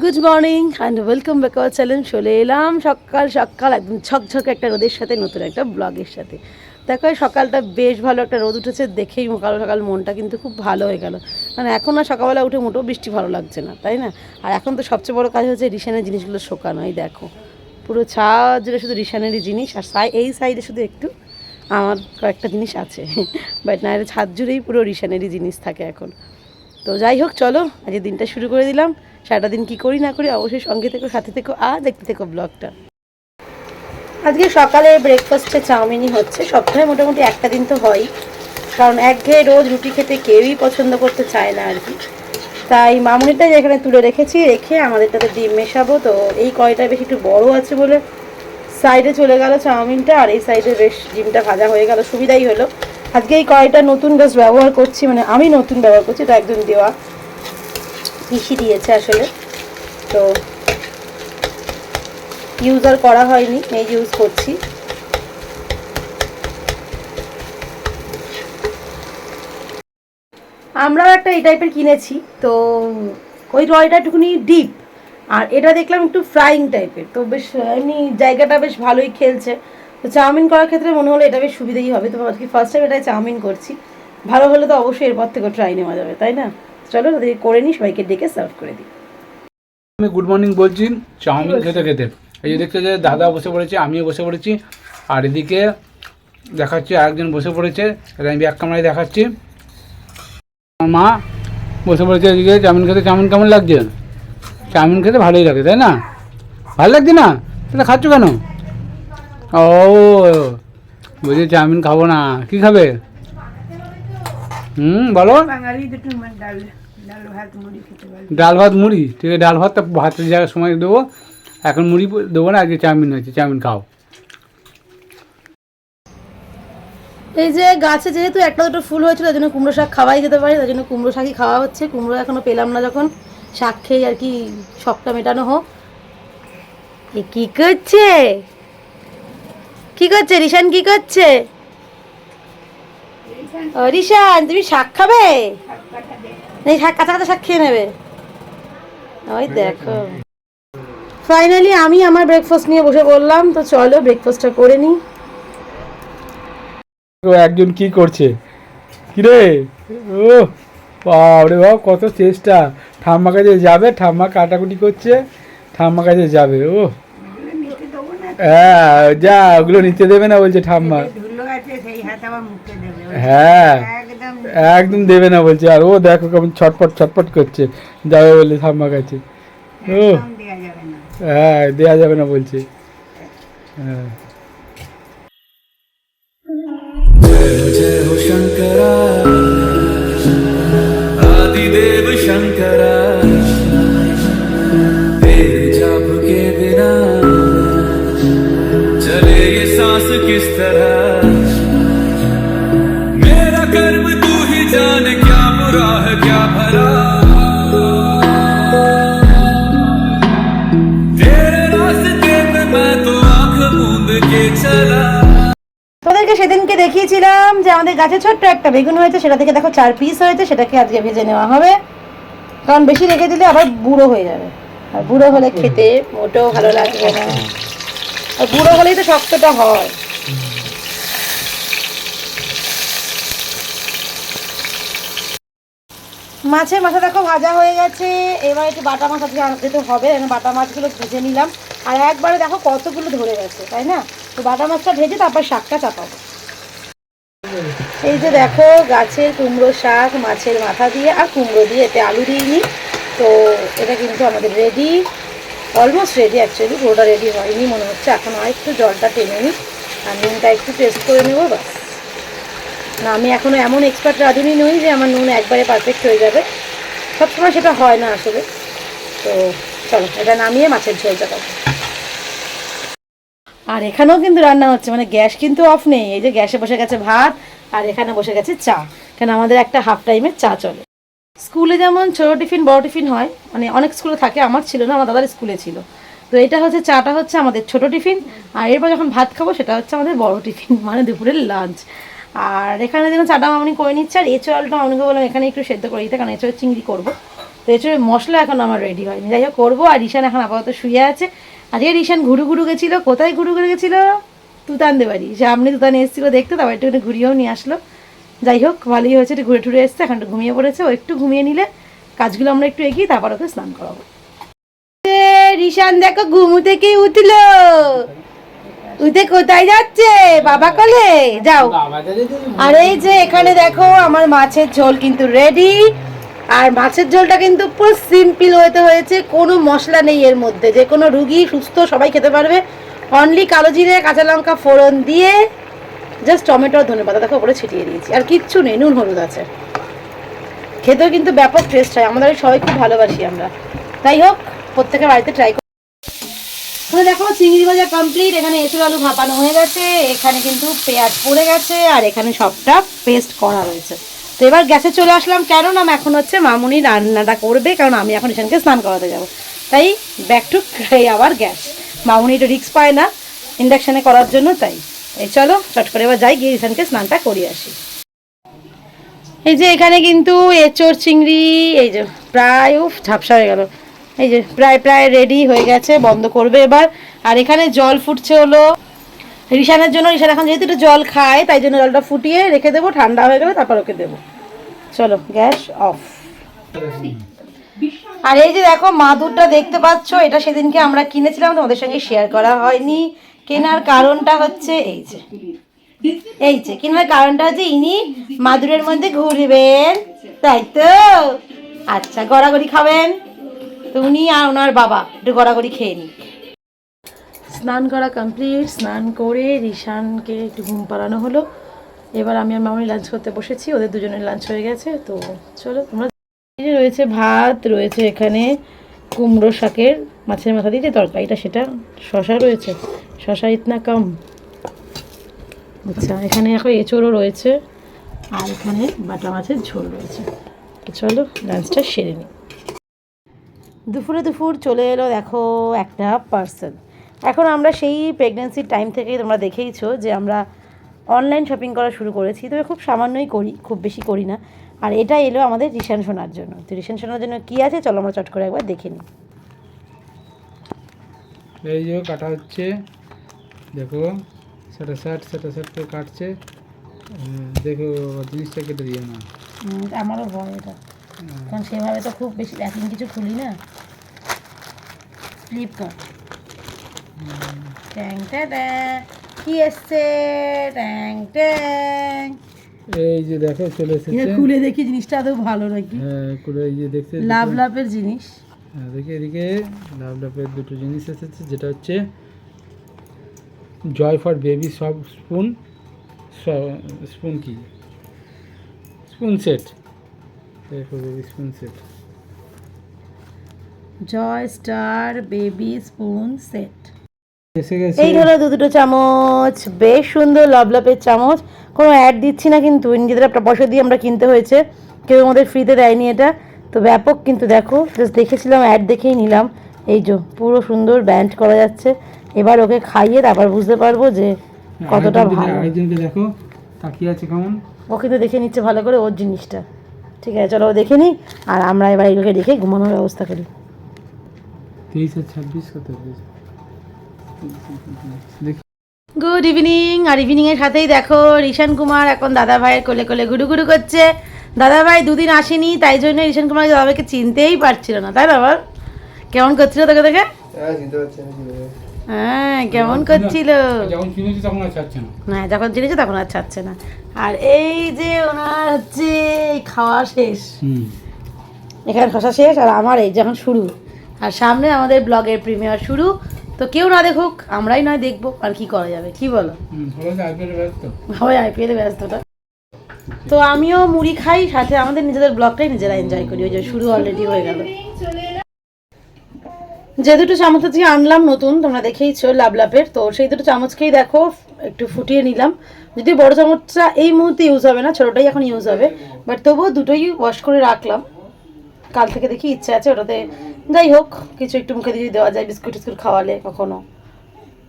Good morning and welcome back our channel চলে এলাম সকাল সকাল একদম ঝকঝকে একটা রোদের সাথে, নতুন একটা ব্লগের সাথে। দেখো সকালটা বেশ ভালো একটা রোদ উঠেছে, দেখেই সকাল সকাল মনটা কিন্তু খুব ভালো হয়ে গেল। মানে এখন আর সকালবেলা উঠে মোটেও বৃষ্টি ভালো লাগছে না, তাই না? আর এখন তো সবচেয়ে বড় কাজ হচ্ছে রিসানের জিনিসগুলো শোকানো, এই দেখো। পুরো ছাদ জুড়ে শুধু রিসানেরই জিনিস, আর সাই, এই সাইডে শুধু একটু আমার কয়েকটা জিনিস আছে। বাট না ছাদ জুড়েই পুরো রিসানেরই জিনিস থাকে এখন। তো যাই হোক, চলো, আজকে দিনটা শুরু করে দিলাম। সারাটা দিন কী করি না করি, অবশ্যই সঙ্গে থেকো, সাথে থেকো, আর দেখতে থেকো ব্লগটা আজকে সকালে ব্রেকফাস্টে চাউমিনই হচ্ছে। সপ্তাহে মোটামুটি একটা দিন তো হয় কারণ একঘেয়ে রোজ রুটি খেতে কেউই পছন্দ করতে চায় না আর কি। তাই মামুনিটা যেখানে তুলে রেখেছি, রেখে আমাদেরটাতে ডিম মেশাবো। তো এই কয়টা বেশ একটু বড় আছে বলে সাইডে চলে গেল চাউমিনটা, আর এই সাইডে বেশ ডিমটা ভাজা হয়ে গেল, সুবিধাই হলো। আজকে এই কয়টা নতুন গাছ ব্যবহার করছি মানে আমি নতুন ব্যবহার করছি, এটা একদম দেওয়া। পিসি দিয়েছে আসলে। তো ইউজ আর করা হয়নি, এই ইউজ করছি। আমরাও একটা এই টাইপের কিনেছি, তো ওই রয়টা একটুখানি ডিপ আর এটা দেখলাম একটু ফ্রাইং টাইপের তো বেশ, এমনি জায়গাটা বেশ ভালোই খেলছে। তো চাউমিন করার ক্ষেত্রে মনে হলো এটা বেশ সুবিধাই হবে, তো আজকে ফার্স্ট টাইম এটা চাউমিন করছি। ভালো হলে তো অবশ্যই এরপর থেকে ট্রাই নেওয়া যাবে, তাই না? চলো তাদেরকে করে নিই সবাইকে ডেকে সার্ভ করে দিই। আমি গুড মর্নিং বলছি চাউমিন খেতে খেতে। এই যে দেখতে যে দাদা বসে পড়েছে আমিও বসে পড়েছি। আর এদিকে দেখাচ্ছি আরেকজন বসে পড়েছে এটা আমি ব্যাক ক্যামেরায় দেখাচ্ছি। মা বসে পড়েছে এদিকে চাউমিন খেতে। চাউমিন কেমন লাগছে? চাউমিন খেতে ভালোই লাগে তাই না? ভালো লাগছে না? তাহলে খাচ্ছ কেন? ও বলছি চাউমিন খাব না। কি খাবে? হুম বলো। ডাল ভাত মুড়ি ঠিক আছে ডাল ভাতটা ভাতের জায়গায় সময় দেবো। এখন মুড়ি দেবো না আজকে চাউমিন হয়েছে চাউমিন খাও। এই যে গাছে যেহেতু একটা দুটো ফুল হয়েছিল তার জন্য কুমড়ো শাক খাওয়াই যেতে পারে তার জন্য কুমড়ো শাকই খাওয়া হচ্ছে। কুমড়ো এখনও পেলাম না যখন শাক খেয়ে আর কি শখটা মেটানো হোক। এ কি করছে? কি করছে? রিশান কি করছে? ও রিশান তুমি শাক খাবে? এই শাক কাঁচা কাঁচা শাক খেয়ে নেবে। ওই দেখো। ফাইনালি আমি আমার ব্রেকফাস্ট নিয়ে বসে বললাম তো চলো ব্রেকফাস্টটা করে নিই। ও একজন কি করছে? কিরে? ও বাবরে বাব কত চেষ্টা। ঠাম্মা কাছে যাবে ঠাম্মা কাটাকুটি করছে ঠাম্মা কাছে যাবে ও হ্যাঁ যা ওগুলো নিতে দেবে না বলছে ঠাম্মা। হ্যাঁ একদম দেবে না বলছে আর ও দেখো কেমন ছটপট ছটপট করছে যাবে বলে ঠাম্মা কাছে ও হ্যাঁ দেয়া যাবে না বলছে হ্যাঁ जय हो शंकरा দেখিয়েছিলাম যে আমাদের গাছে ছোট্ট একটা বেগুন হয়েছে, সেটা থেকে দেখো চার পিস হয়েছে, সেটাকে আজকে ভেজে নেওয়া হবে। কারণ বেশি রেখে দিলে আবার বুড়ো হয়ে যাবে। আর বুড়ো হলে খেতে মোটেও ভালো লাগবে না। আর বুড়ো হলেই তো শক্তটা হয়। মাছের মাথা দেখো ভাজা হয়ে গেছে। এবার একটু বাটা মাছ আজকে আনতে তো হবে বাটা মাছগুলো ভেজে নিলাম। আর একবারে দেখো কতগুলো ধরে গেছে, তাই না? তো বাটা মাছটা ভেজে তারপর শাকটা চাপাবো। এই যে দেখো, গাছের কুমড়ো শাক, মাছের মাথা দিয়ে, আর কুমড়ো দিয়ে এতে আলু দিইনি। তো এটা কিন্তু আমাদের রেডি অলমোস্ট রেডি অ্যাকচুয়ালি পুরোটা রেডি হয়নি, মনে হচ্ছে এখন একটু জলটা টেনে নিই। আর নুনটা একটু টেস্ট করে নেব বাস না, আমি এখনও এমন এক্সপার্ট রাঁধুনি নই যে আমার নুন একবারে পারফেক্ট হয়ে যাবে। সবসময় সেটা হয় না আসলে। তো চলো, এটা নামিয়ে মাছের ঝোল চাপাবো আর এখানেও কিন্তু রান্না হচ্ছে মানে গ্যাস কিন্তু অফ নেই। এই যে গ্যাসে বসে গেছে ভাত, আর এখানে বসে গেছে চা। কেন আমাদের একটা হাফ টাইমে চা চলে। স্কুলে যেমন ছোটো টিফিন, বড় টিফিন হয় মানে অনেক স্কুলে থাকে, আমার ছিল না, আমার দাদার স্কুলে ছিল। তো এটা হচ্ছে, চাটা হচ্ছে আমাদের ছোট টিফিন, আর এরপর যখন ভাত খাব, সেটা হচ্ছে আমাদের বড় টিফিন মানে দুপুরের লাঞ্চ আর এখানে যেন চাটা মামনি করে নিচ্ছে, আর এঁচড় আলুটা মামনিকে বললাম, এখানে একটু সেদ্ধ করে দিতে, কারণ এঁচড় চিংড়ি করব। তো এছাড়া মশলা এখন আমার রেডি হয়নি। যাই হোক, করব, আর রিশান এখন আপাতত শুয়ে আছে। আজকে রিশান ঘুরু ঘুরু গেছিল কোথায় ঘুরু ঘুরু গেছিল? তুতানদের বাড়ি সামনে তুতানে এসেছিল দেখতে তারপর একটু ঘুরিয়েও নিয়ে আসলো। যাই হোক ভালোই হয়েছে একটু ঘুরে টুরে এসছে এখন একটু ঘুমিয়ে পড়েছে ও একটু ঘুমিয়ে নিলে কাজগুলো আমরা একটু এগিয়ে তারপর ওকে স্নান করাবো। রিশান দেখো ঘুমু থেকে উঠল। উঠে কোথায় যাচ্ছে? বাবা কলে? যাও। আর এই যে এখানে দেখো আমার মাছের ঝোল কিন্তু রেডি আর মাছের ঝোলটা কিন্তু পুরো সিম্পল হতে হয়েছে, কোনো মশলা নেই এর মধ্যে। যে কোনো রুগী সুস্থ, সবাই খেতে পারবে। অনলি কালো জিরে, কাঁচা লঙ্কা ফোড়ন দিয়ে জাস্ট টমেটো আর ধনে পাতা দেখো ওপরে ছিটিয়ে দিয়েছি। আর কিচ্ছু নেই, নুন, হলুদ আছে। খেতেও কিন্তু ব্যাপক টেস্ট হয়। আমাদের সবাই খুব ভালোবাসি আমরা। তাই হোক, প্রত্যেকের বাড়িতে ট্রাই তাহলে দেখো, চিংড়ি ভাজা কমপ্লিট এখানে এঁচুর আলু ভাপানো হয়ে গেছে। এখানে কিন্তু পেঁয়াজ পড়ে গেছে। আর এখানে সবটা পেস্ট করা রয়েছে। তো এবার গ্যাসে চলে আসলাম। কেন না এখন হচ্ছে মামুনি রান্নাটা করবে, কারণ আমি এখন ইশানকে স্নান করাতে যাব। তাই ব্যাক টু আবার গ্যাস মামুনি একটু রিক্স পায় না ইন্ডাকশানে করার জন্য, তাই। এই চলো, চট করে এবার যাই, গিয়ে ইশানকে স্নানটা করিয়ে আসি। এই যে এখানে কিন্তু এঁচোর চিংড়ি, এই যে প্রায়, উফ, ঝাপসা হয়ে গেল। এই যে প্রায় প্রায় রেডি হয়ে গেছে, বন্ধ করবে এবার। আর এখানে জল ফুটছে হলো রিশানের জন্য রিশান এখন যেহেতু একটু জল খায়, তাই জন্য জলটা ফুটিয়ে রেখে দেবো, ঠান্ডা হয়ে গেলে তারপর ওকে দেবো। চলো, গ্যাস অফ। আর এই যে দেখো, মাদুরটা দেখতে পাচ্ছ, এটা সেদিনকে আমরা কিনেছিলাম, তোমাদের সঙ্গে শেয়ার করা হয়নি। কেনার কারণটা হচ্ছে এই যে। এই যে, কেনার কারণটা হচ্ছে ইনি মাদুরের মধ্যে ঘুরবেন, তাই তো? আচ্ছা গড়াগড়ি খাবেন। তো উনি আর ওনার বাবা, একটু গড়াগড়ি খেয়ে নিন। স্নান করা কমপ্লিট স্নান করে রিশানকে একটু ঘুম পাড়ানো হলো। এবার আমি আর মামনি লাঞ্চ করতে বসেছি, ওদের দুজনের লাঞ্চ হয়ে গেছে, তো চলো তোমরা রয়েছে ভাত, রয়েছে এখানে কুমড়ো শাকের মাছের মাথা দিয়ে যে তরকারিটা, সেটা শশা রয়েছে। শশা ইতনা কম। আচ্ছা এখানে এখন এঁচড়ও রয়েছে, আর এখানে বাটা মাছের ঝোল রয়েছে। চলো লাঞ্চটা সেরে নিই। দুপুরে দুপুর চলে এলো দেখো একটা পার্সেল এখন আমরা সেই প্রেগনেন্সির টাইম থেকেই তোমরা দেখেইছো যে আমরা অনলাইন শপিং করা শুরু করেছি। তবে খুব সামান্যই করি খুব বেশি করি না। আর এটা এলো আমাদের রিসেন শোনার জন্য। তো রিসেন শোনার জন্য কী আছে চলো আমরা চট করে একবার দেখে নিই। এই যে কাটা হচ্ছে দেখো সেটা শার্ট সেটা শার্ট করে কাটছে। দেখো জিনিসটা কেটে দিও না। আমারও ভয় এটা। কারণ সেভাবে তো খুব বেশি প্যাকিং কিছু খুলি না। ফ্লিপকার্ট ট্যাং ট্যাং কি এসছে? ট্যাং ট্যাং এই যে দেখো চলে এটা এসেছে খুলে দেখি জিনিসটা আদৌ ভালো নাকি? হ্যাঁ করে এই যে দেখতে লাভ লাভের জিনিস। হ্যাঁ দেখি এদিকে লাভ লাভের দুটো জিনিস এসেছে যেটা হচ্ছে জয় ফর বেবি সব স্পুন স্পুন কি? Spoon set. Joy for baby spoon set. Joy star baby spoon set. এই হলো দু দুটো চামচ বেশ সুন্দর লাভলাপের চামচ। কোনো অ্যাড দিচ্ছি না কিন্তু নিজেদের একটা পয়সা দিয়ে আমরা কিনতে হয়েছে। কেউ আমাদের ফ্রিতে দেয়নি এটা। তো ব্যাপক কিন্তু দেখো জাস্ট দেখেছিলাম অ্যাড দেখেই নিলাম। এই যে পুরো সুন্দর ব্যান্ড করা যাচ্ছে। এবার ওকে খাইয়ে তারপর বুঝতে পারব যে কতটা ভালো। আরেকজনকে দেখো তাকিয়ে আছে কেমন? ও কিন্তু দেখে নিচ্ছে ভালো করে ওর জিনিসটা। ঠিক আছে চলো ও দেখে নিই আর আমরা এবার এগুলোকে রেখে ঘুমানোর ব্যবস্থা করি। তেইশ আর ছাব্বিশ কত দেখি গুড ইভিনিং আর ইভিনিং এর সাথেই দেখো রিশান কুমার এখন দাদা ভাইয়ের কোলে কোলে গুডু গুডু করছে। দাদা ভাই দুদিন আসেনি তাই জন্য রিশান কুমার দাদা ভাইকে চিনতেই পারছিল না। তাই বল কেমন করছিল তোকে দেখে? হ্যাঁ কেমন করছিল? না। হ্যাঁ যখন চিনেছে তখন আর ছাড়ছে না। আর এই যে ওনার হচ্ছে খাওয়া শেষ। এখানে খসা শেষ আর আমার এই যখন শুরু। আর সামনে আমাদের ব্লগের প্রিমিয়ার শুরু। তো কেউ না দেখুক আমরাই নয় দেখব আর কি করা যাবে কি বলো? সবাই তো আইপিএল ব্যস্ত। সবাই আইপিএলে ব্যস্তটা। তো আমিও মুড়ি খাই সাথে আমাদের নিজেদের ব্লগটাই নিজেরা এনজয় করি ওই যে শুরু অলরেডি হয়ে গেল। যে দুটো চামচ আজকে আনলাম নতুন তোমরা দেখেইছো লাভলাপের তো সেই দুটো চামচকেই দেখো একটু ফুটিয়ে নিলাম। যদি বড় চামচটা এই মুহূর্তে ইউজ হবে না ছোটোটাই এখন ইউজ হবে বাট তবুও দুটোই ওয়াশ করে রাখলাম। কাল থেকে দেখি ইচ্ছে আছে ওটাতে যাই হোক, কিছু একটু মুখে দিয়ে দেওয়া যায়, বিস্কুট টিস্কুট খাওয়ালে কখনো।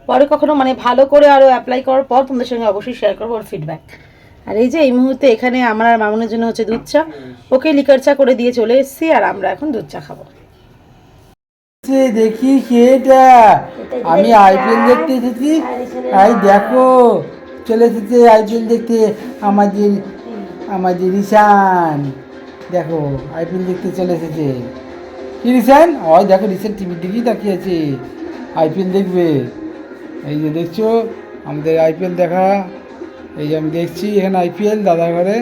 পরে কখনো মানে ভালো করে আরও অ্যাপ্লাই করার পর তোমাদের সঙ্গে অবশ্যই শেয়ার করব ওর ফিডব্যাক আর এই যে এই মুহূর্তে এখানে আমার আর মামুনের জন্য হচ্ছে দুধ চা, ওকে লিকার চা করে দিয়ে চলে এসেছি আর আমরা এখন দুধ চা খাব। দেখি সেটা আমি আইপিএল দেখতে এসেছি। এই দেখো, চলে এসেছে আইপিএল দেখতে আমাদের আমাদের রিসান দেখো আইপিএল দেখতে চলে এসেছে। কি রিসান ওই দেখো রিসান টিভির দিকেই তাকিয়ে আছে আইপিএল দেখবে। এই যে দেখছ আমাদের আইপিএল দেখা। এই যে আমি দেখছি এখানে আইপিএল দাদা ঘরে।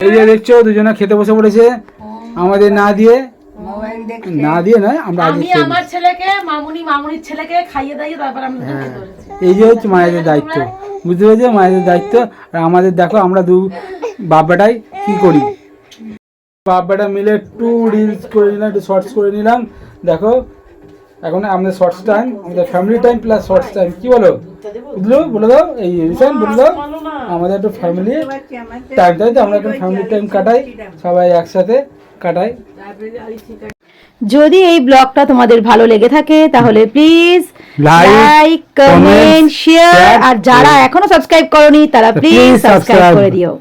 এই যে দেখছ দুজনে খেতে বসে পড়েছে। আমাদের না দিয়ে না দিয়ে নয় আমরা আগে আমি আমার ছেলেকে মামুনি মামুনির ছেলেকে খাইয়ে দাইয়ে তারপর আমি দুধ এই যে হচ্ছে মায়েদের দায়িত্ব। বুঝতে পেরেছ? মায়েদের দায়িত্ব। আর আমাদের দেখো আমরা দু বাব্বাটাই কি করি? বাব্বাটা মিলে একটু রিলস করে নিলাম একটু শর্টস করে নিলাম। দেখো এখন আমাদের শর্টস টাইম আমাদের family time plus shorts time কি বলো? বুঝলো? বলে দাও এই রিসেন্ট বলে দাও। আমাদের একটু ফ্যামিলি টাইম তাই তো? আমরা এখন ফ্যামিলি টাইম কাটাই সবাই একসাথে কাটাই। যদি এই ব্লগটা তোমাদের ভালো লেগে থাকে তাহলে প্লিজ লাইক কমেন্ট শেয়ার আর যারা এখনও সাবস্ক্রাইব করনি তারা প্লিজ সাবস্ক্রাইব করে দিও।